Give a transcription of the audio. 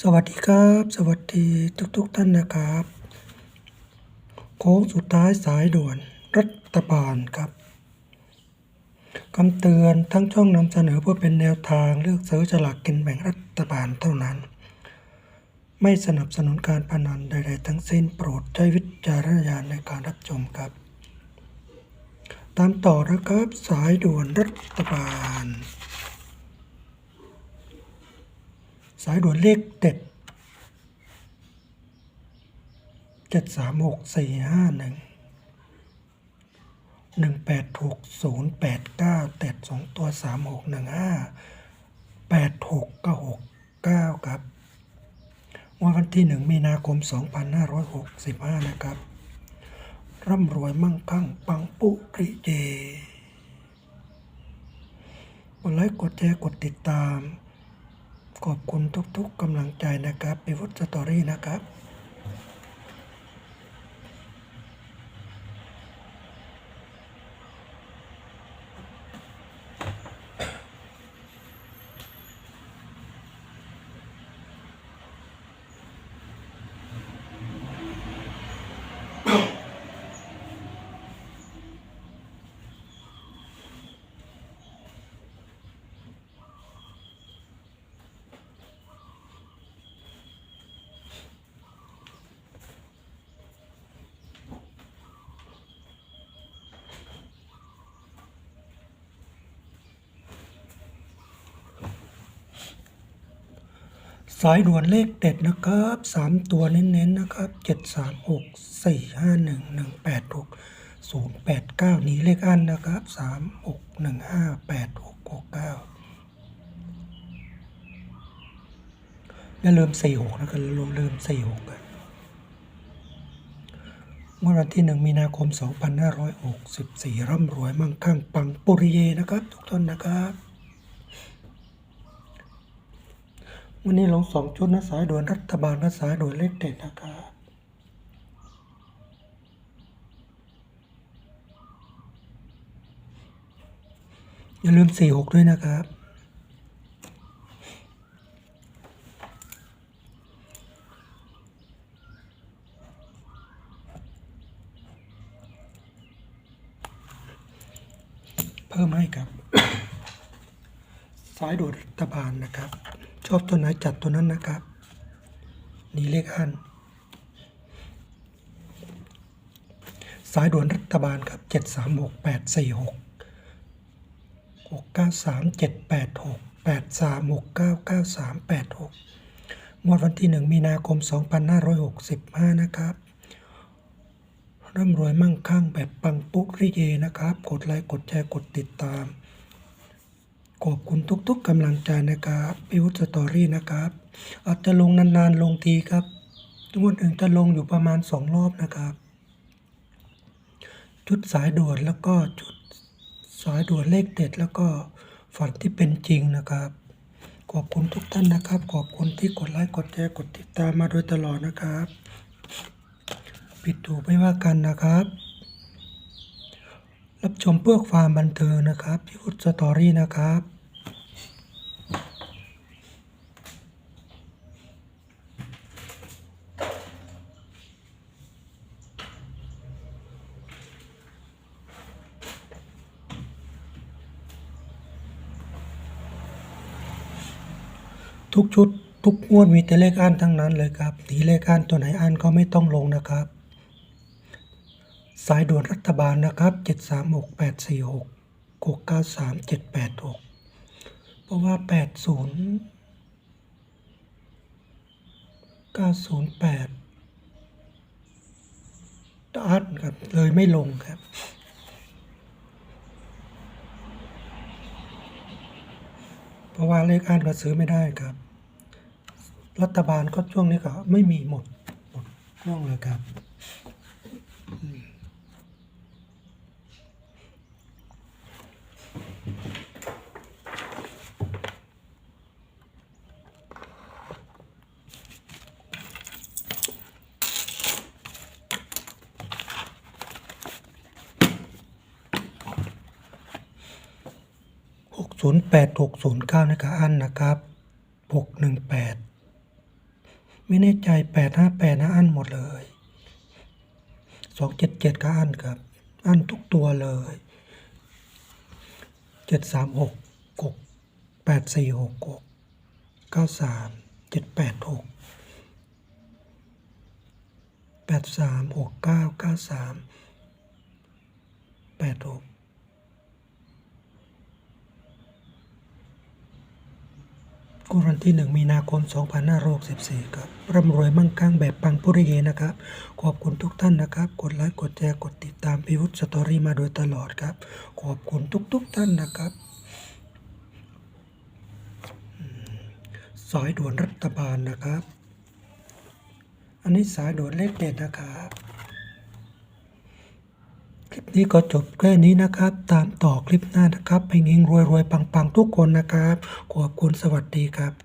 สวัสดีครับ สวัสดีทุกๆทท่านนะครับ โค้งสุดท้ายสายด่วนรัฐบาลครับคำเตือนทั้งช่องนำเสนอเพื่อเป็นแนวทางเลือกซื้อฉลากกินแบ่งรัฐบาลเท่านั้น ไม่สนับสนุนการพนันใด ๆ ทั้งสิ้นโปรดใช้วิจารณญาณในการรับชมครับ ตามต่อนะครับสายด่วนรัฐบาล สายด่วนเลขเด็ดเจ็ดสามหกสี่ห้าหนึ่งหนึ่งแปดหกศูนย์แปดเก้าเต็ดสองตัวสามหกหนึ่งห้าแปดหกเก้าหกเก้าครับวันที่หนึ่งมีนาคมสองพันห้าร้อยหกสิบห้านะครับ ร่ำรวยมั่งคั่ง ปังปุริเยกดไลค์กดแชร์กดติดตาม ขอบคุณทุกๆกำลังใจนะครับพิวุฒสตอรี่นะครับ สายด่วนเลขเด็ดนะครับสามตัวเน้นๆนะครับเจ็ดสามหกสี่ห้าหนึ่งหนึ่งแปดหกศูนย์แปดเก้านี้เลขอันนะครับสามหกหนึ่งห้าแปดหกหกเก้าอย่าลืมสี่หกนะครับลืมลืมสี่หกกันเมื่อวันที่หนึ่งมีนาคมสองพันห้าร้อยหกสิบสี่ร่ำรวยมั่งคั่งปังปุริเยนะครับ ทุกท่านนะครับ วันนี้ลงสองชุดนะสายด่วนรัฐบาลและสายด่วนเลขเด็ดนะครับอย่าลืมสี่หกด้วยนะครับ เพิ่มให้ครับ สายด่วนรัฐบาลนะครับ อบตัวไหนจัดตัวนั้นนะครับ นี่เลขอันสายด่วนรัฐบาลครับเจ็ดสามหกแปดสี่หกหกเก้าสามเจ็ดแปดหกแปดสามหกเก้าเก้าสามแปดหกงวดวันที่หนึ่งมีนาคมสองพันห้าร้อยหกสิบห้านะครับร่ำรวยมั่งคั่งแบบปังปุ๊กริเยนะครับ กดไลค์ กดแชร์ กดติดตาม ขอบคุณทุกๆกำลังใจนะครับพิวุฒสตอรี่นะครับ อาจจะลงนานๆลงทีครับงวดอื่นจะลงอยู่ประมาณสองรอบนะครับ ชุดสายด่วนแล้วก็ชุดสายด่วนเลขเด็ด แล้วก็ฝันที่เป็นจริงนะครับ ขอบคุณทุกท่านนะครับ ขอบคุณที่กดไลค์กดแชร์กดติดตามมาโดยตลอดนะครับผิดถูกไม่ว่ากันนะครับรับชมเพื่อความบันเทิงนะครับพิวสตอรี่นะครับ ทุกชุด ทุกงวดมีแต่เลขอันทั้งนั้นเลยครับหนีเลขอันตัวไหนอันก็ไม่ต้องลงนะครับ สายด่วนรัฐบาลนะครับเจ็ดสามหกแปดสี่หกหกเก้าสามเจ็ดแปดหกเพราะว่าแปดศูนย์เก้าศูนย์แปดอันครับเลยไม่ลงครับ เพ ราะว่าเลขอ่านก็ซื้อไม่ได้ครับ รัฐบาลก็ช่วงนี้ก็ไม่มีหมดหมดช่วงเลยครับ 08609 นี่ก็อันนะครับ 618 ไม่แน่ใจ 858 นะอันหมดเลย 277 ก็อันครับ อันทุกตัวเลย 736 6 8466 93 786 8369 93 86 งวดวันที่ 1 มีนาคม 2564 ครับ ร่ำรวยมั่งคั่งแบบปังปุริเยนะครับ ขอบคุณทุกท่านนะครับ กดไลค์ กดแชร์ กดติดตามพิวุฒิสตอรี่มาโดยตลอดครับ ขอบคุณทุกๆทท่านนะครับ สายด่วนรัฐบาลนะครับ อันนี้สายด่วนเลขเด็ดนะครับ นี่ก็จบแค่นี้นะครับ ตามต่อคลิปหน้านะครับให้เงิงรวยรวยๆปังๆทุกคนนะครับ ขอบคุณสวัสดีครับ